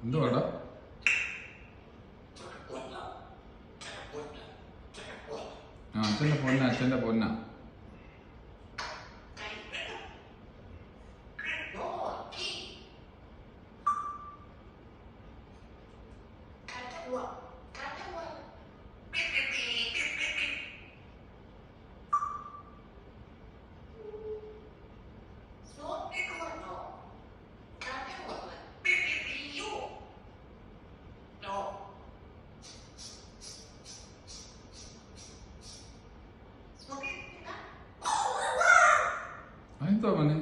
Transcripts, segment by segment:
എന്തുവാടാ ആ അച്ഛന്റെ പൊന്ന അച്ഛന്റെ പൊന്ന അതെന്തുവാ മോനെ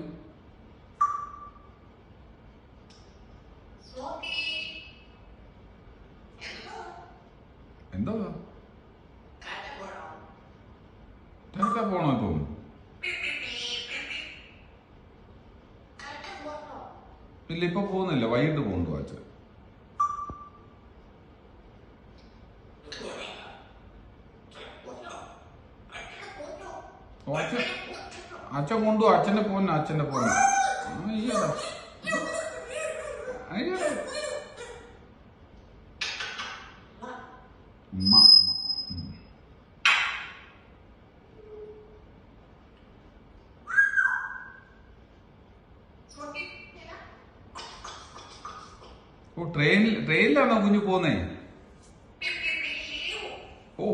എന്താ? ടാറ്റ പോണോ? തോന്നുന്നു ഇല്ല ഇപ്പൊ പോകുന്നില്ല. വൈകിട്ട് പോകുന്നു അച്ഛൻ ഓ, അച്ഛൻ അച്ഛൻ കൊണ്ടു അച്ഛന്റെ പോന്ന അച്ഛന്റെ പോന്ന. ട്രെയിനിൽ ട്രെയിനിലാണോ കുഞ്ഞു പോന്നേ ഓ.